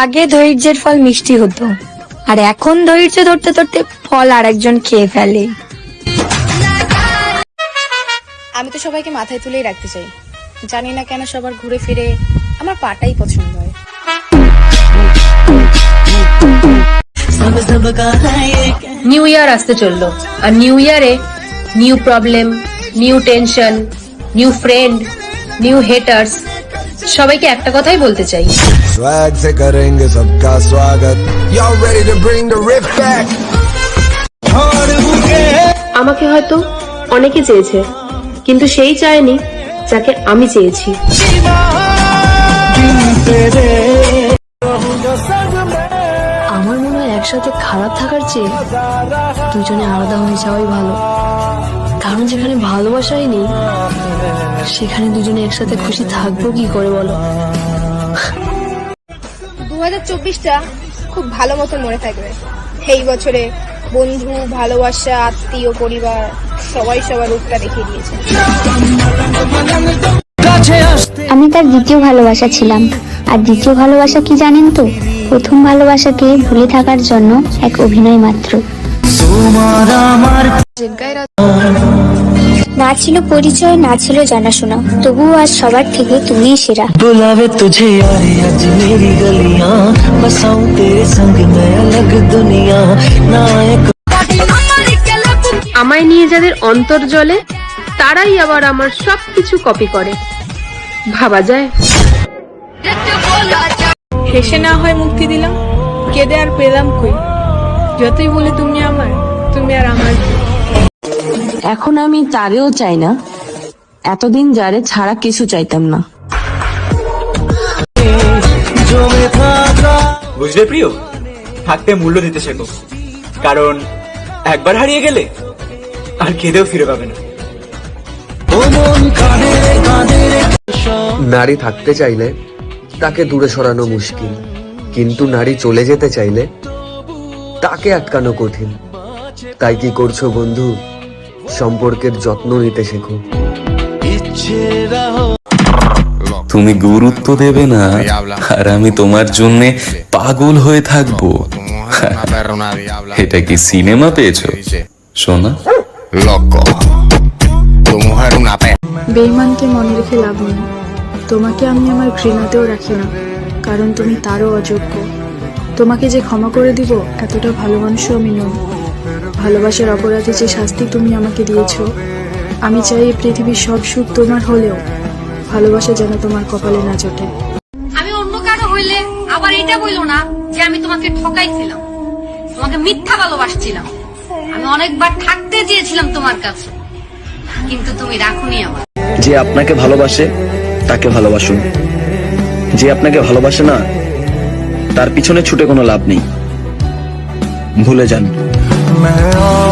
আগে ধৈর্যের ফল মিষ্টি হতো আর এখন ধৈর্য ধরতে ধরতে ফল আর একজন খেয়ে ফেলে। আমি তো সবাইকে মাথায় তুলেই রাখতে চাই। জানি না কেন সবার ঘুরে ফিরে আমার পাটাই পছন্দ হয়। নিউ ইয়ার আসতে চলল আর নিউ ইয়ারে new problem new tension new friend new haters সবাইকে একটা কথাই বলতে চাই। আমাকে হয়তো অনেকে চেয়েছে কিন্তু সেই চায়নি যাকে আমি চেয়েছি। আমার মনে হয় একসাথে খারাপ থাকার চেয়ে দুজনে আলাদা হয়ে যাওয়াই ভালো। কারণ যেখানে ভালোবাসাই নেই সেখানে দুজনে একসাথে খুশি থাকব কি করে বলো? দু হাজার চব্বিশটা খুব ভালো মতো মনে থাকবে। এই বছরে বন্ধু ভালোবাসা আত্মীয় পরিবার সবাই সবার রূপটা দেখিয়ে দিয়েছে। আমি তার দ্বিতীয় ভালোবাসা ছিলাম। আর দ্বিতীয় ভালোবাসা কি জানেন তো? প্রথম ভালোবাসাকে ভুলে থাকার জন্য এক অভিনয় মাত্র। না ছিল পরিচয় না ছিল জানাশোনা। তবুও আজ সবার থেকে তুমি সেরা। বুলাবে তুঝে আরে আজ মেরি গলিয়া। বসাও তেরে সঙ্গ দুনিয়া। না আমায় নিয়ে যাদের অন্তর জলে তারাই আবার আমার সবকিছু কপি করে। ভাবা যায়? হেসে না হয় মুক্তি দিলাম কেঁদে আর পেলাম কই? যতই বলে তুমি এখন আমি তারেও চাই না। এতদিন যারে ছাড়া কিছু চাইতাম না। বুঝলে প্রিয়? থাকতে মূল্য দিতে শেখো। কারণ একবার হারিয়ে গেলে আর কেঁদেও ফিরে পাবে না। নারী থাকতে চাইলে তাকে দূরে সরানো মুশকিল কিন্তু নারী চলে যেতে চাইলে তাকে আটকানো কঠিন। তাই কি করছ বন্ধু? সম্পর্কের যত্ন নিতে শেখো। তুমি গুরুত্ব দেবে না আর আমি তোমার জন্য পাগল হয়ে থাকব। এটা কি সিনেমা পেয়েছ? শোনা বেইমানকে মনে রেখে লাভ নেই। তোমাকে আমি আমার ঘৃণাতেও রাখি না কারণ তুমি তারও অযোগ্য। তোমাকে যে ক্ষমা করে দিব এতটা ভালো মানুষও আমি নই। ভালোবাসার অপরাধে যে শাস্তি তুমি আমাকে দিয়েছ আমি চাই এই পৃথিবীর সব সুখ তোমার হলেও ভালোবাসা যেন তোমার কপালে না জোটে। আমি অন্য কারও হইলে আবার এটা বলল না যে আমি তোমাকে ঠকাইছিলাম তোমাকে মিথ্যা ভালোবাসছিলাম। আমি অনেকবার থাকতে চেয়েছিলাম তোমার কাছে কিন্তু তুমি রাখুনি আমার যে আপনাকে ভালোবাসে তাকে ভালোবাসুন। যে আপনাকে ভালোবাসে না তার পিছনে ছুটে কোনো লাভ নেই। ভুলে যান। me.